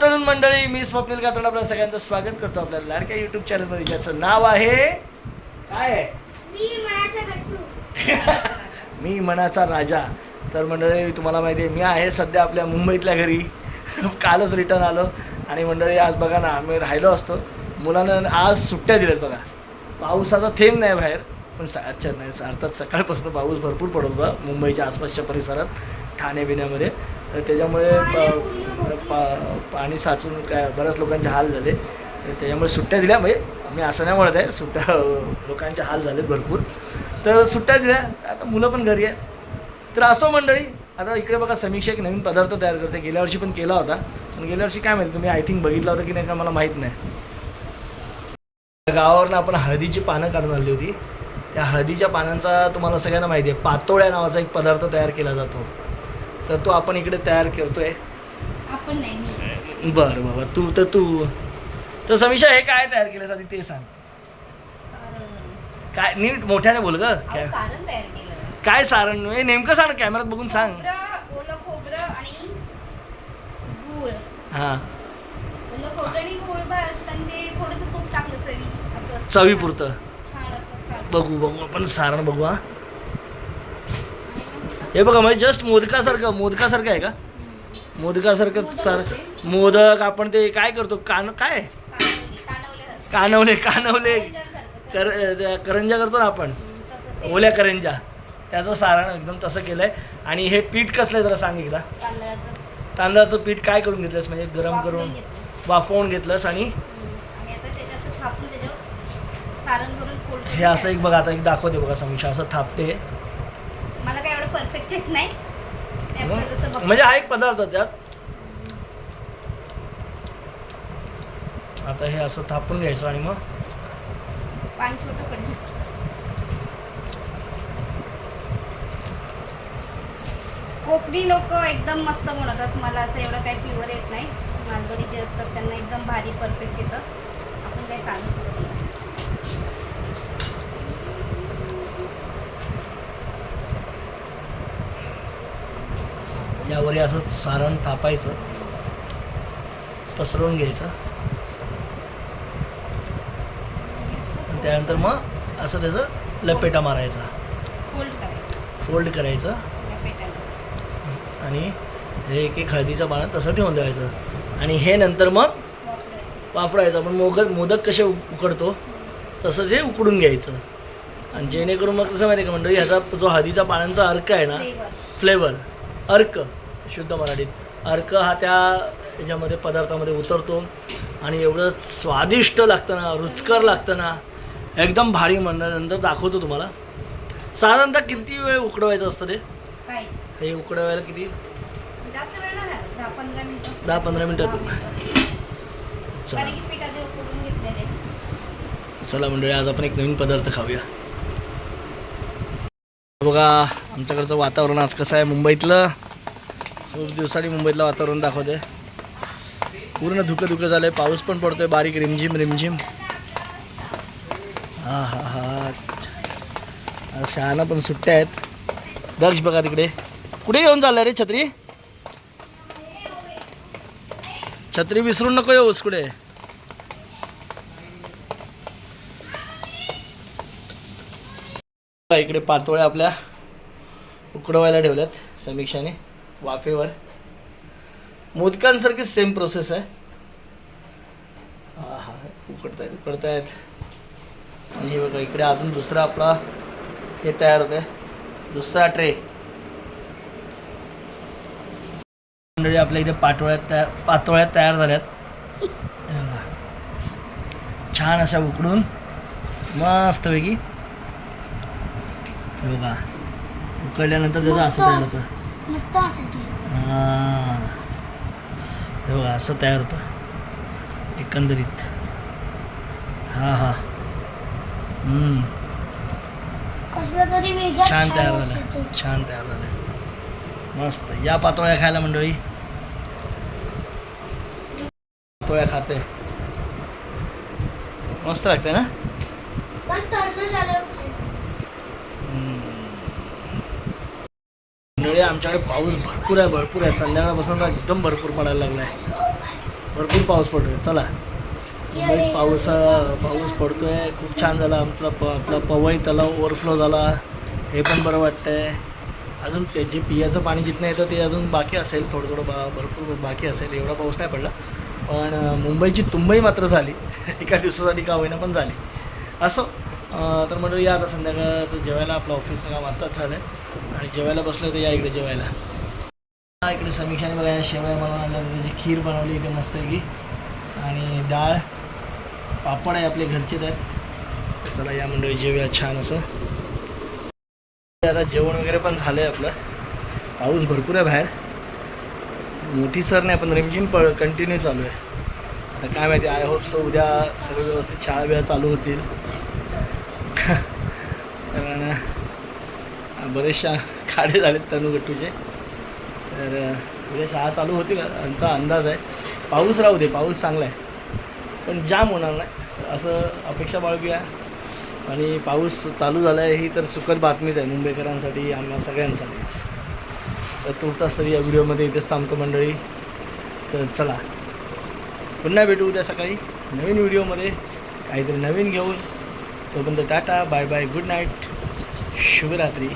तरुण मंडळी मी स्वप्नील कातड आपल्या सगळ्यांचं स्वागत करतो आपल्या लाडक्या युट्यूब चॅनलमध्ये ज्याचं नाव आहे काय मी मनाचा गट्टू. मी मनाचा राजा. तर मंडळी तुम्हाला माहिती आहे मी आहे सध्या आपल्या मुंबईतल्या घरी. कालच रिटर्न आलो. आणि मंडळी आज बघा ना आम्ही राहिलो असतो. मुलांना आज सुट्ट्या दिल्यात बघा. पावसाचा थेंब नाही बाहेर पण अच्छा नाही अर्थात सकाळपासून पाऊस भरपूर पडत होता मुंबईच्या आसपासच्या परिसरात ठाणे बिण्यामध्ये त्याच्यामुळे पा- पाणी साचून काय बऱ्याच लोकांचे हाल झाले. तर त्याच्यामुळे सुट्ट्या दिल्या म्हणजे मी असं नाही म्हणत आहे सुट्ट्या लोकांचे हाल झाले भरपूर. तर सुट्ट्या दिल्या आता मुलं पण घरी आहेत. तर असो मंडळी आता इकडे बघा समीक्षा एक नवीन पदार्थ तयार करते. गेल्या वर्षी पण केला होता. पण गेल्या वर्षी काय माहिती तुम्ही आय थिंक बघितला होता की नाही का मला माहीत नाही. गावावरनं आपण हळदीची पानं काढून आणली होती. त्या हळदीच्या पानांचा तुम्हाला सगळ्यांना माहिती आहे पातोळ्या नावाचा एक पदार्थ तयार केला जातो. तर तो आपण इकडे तयार करतोय. आपण नाही मी. बरं बाबा तू तर तू. तर समीक्षा हे काय तयार केलं आधी ते सांग. सारण. काय नीट मोठ्याने बोल ग. अहो, काय सारण तयार केलं. काय सारण हे नेमकं सांग कॅमेरात बघून सांग. खोबरं ओलं खोबरं आणि गूळ. हां. ओलं खोबरं आणि गूळ बा असताना ते थोडंसं तूप टाकलं चवी. असं चवीपुरतं. छान असं सारण. बघू बघू आपण सारण बघू हा. हे बघा म्हणजे जस्ट मोदकासारखं मोदकासारखं आहे का. मोदकासारखं मोदक सार. मोदक आपण ते काय करतो? कान काय? कानवले कानवले. कर करंजा करतो ना आपण. ओल्या करंजा. त्याचं सारण एकदम तसं केलं आहे आणि हे पीठ कसलं आहे जरा सांग एकदा. तांदळाचं. पीठ काय करून घेतलंस? म्हणजे गरम करून. वाफवून घेतलंस आणि हे असं एक बघा आता एक दाखवते बघा समीक्षा. असं थापते. येत नाही. आपलं जसं. म्हणजे हा एक पदार्थ त्यात. आता हे असं थापून घ्यायचं आणि मग? पान छोटं पडलं कोकणी लोक एकदम मस्त बनवतात मला असं एवढं काही प्युअर येत नाही. मालवणी जे असतात त्यांना एकदम भारी परफेक्ट येतं. आपण काही सांगू शकत नाही. यावर असं सारण थापायचं पसरवून घ्यायचं. त्यानंतर मग असं त्याचं लपेटा मारायचा. फोल्ड करायचं. आणि हे एक एक हळदीचं पानं तसं ठेवून द्यायचं आणि हे नंतर मग वाफडायचं. आपण मोदक मोदक कसे उक- उकडतो तसंच हे उकडून घ्यायचं. आणि जेणेकरून मग कसं माहिती का मंडळी ह्याचा जो हळदीचा पानांचा अर्क आहे ना फ्लेवर अर्क. शुद्ध मराठीत. अर्क हा त्या ह्याच्यामध्ये पदार्थामध्ये उतरतो. आणि एवढं स्वादिष्ट लागतं ना रुचकर लागतं ना एकदम भारी म्हणणं नंतर दाखवतो तुम्हाला. साधारणतः किती वेळ उकडवायचं असतं ते? हे उकडवायला किती? दहा पंधरा मिनिटात. चला मंडळी आज आपण एक नवीन पदार्थ खाऊया. बघा आमच्याकडचं वातावरण आज कसं आहे मुंबईतलं? दिवसांनी मुंबईतलं वातावरण दाखवते पूर्ण धुकं धुकं झालं आहे पाऊस पण पडतोय. बारीक रिमझिम रिमझिम. हा हा हा. आज शहाणा पण सुट्ट्या आहेत. दर्श बघा तिकडे. कुठे घेऊन चाललाय रे छत्री? छत्री विसरून नको येऊस कुठे? इकडे पातोळ्या आपल्या उकडवायला ठेवल्यात समीक्षाने. वाफेवर. मोदकांसारखीच सेम प्रोसेस आहे. हा हा उकडतायत उकडतायत. आणि हे बघा इकडे अजून दुसरा आपला हे तयार होत आहे दुसरा ट्रे मंडळी आपल्या इथे पाटोळ्यात तयार पातोळ्यात तयार झाल्यात. छान अशा उकडून मस्तपैकी हे बघा. उकडल्यानंतर त्याचं असं तयार होतं. मस्त असं हां. बघा असं तयार होतं. एकंदरीत. हा हा. हम्म. कसलं तरी वेगळं छान तयार झालं. छान तयार झालं. मस्त. या पातोळ्या खायला मंडळी. पातोळ्या खाते. मस्त लागते ना? आहे. आमच्याकडे पाऊस भरपूर आहे भरपूर आहे. संध्याकाळपासून एकदम भरपूर पडायला लागला आहे. भरपूर पाऊस पडतो आहे चला. मुंबईत पाऊस पाऊस आहे खूप छान झाला आमचा प आपला पवई तलाव ओव्हरफ्लो झाला. हे पण बरं वाटतं आहे अजून ते जे पियाचं पाणी जिथनं येतं ते अजून बाकी असेल. थोडं थोडं बा भरपूर बाकी असेल. एवढा पाऊस नाही पडला. पण मुंबईची तुंबई मात्र झाली. एका दिवसासाठी का होईना पण झाली. असं तर म्हणलं या आता संध्याकाळचं जेवायला आपलं ऑफिसचं काम आत्ताच झालं आहे आणि जेवायला बसलो तर या इकडे जेवायला. इकडे समीक्षाने बघा या शेवया बनवून त्याची म्हणजे खीर बनवली इथे मस्तपैकी आणि डाळ पापड आहे आपले घरचेच आहेत. चला या मंडळी जेवूया छान असं. आता जेवण वगैरे पण झालं आहे आपलं. पाऊस भरपूर आहे बाहेर. मोठी सर नाही पण रिमझिम प कंटिन्यू चालू आहे. आता काय माहिती आय होप सो उद्या सगळं व्यवस्थित शाळा वेळा चालू होतील. बरेचशा खाडे झालेत तनू गट्टूचे. तर उद्या शाळा चालू होतील. आमचा अंदाज आहे. पाऊस राहू दे पाऊस चांगला आहे. पण जाम होणार नाही. असं- असं अपेक्षा बाळगूया. आणि पाऊस चालू झाला आहे ही तर सुखद बातमीच आहे. मुंबईकरांसाठी आम्हाला सगळ्यांसाठीच. तर तुर्तास तरी या व्हिडिओमध्ये इथेच थांबतो मंडळी. तर चला. पुन्हा भेटू उद्या सकाळी. नवीन व्हिडिओमध्ये काहीतरी नवीन घेऊन. तोपर्यंत tata bye bye good night शुभरात्री.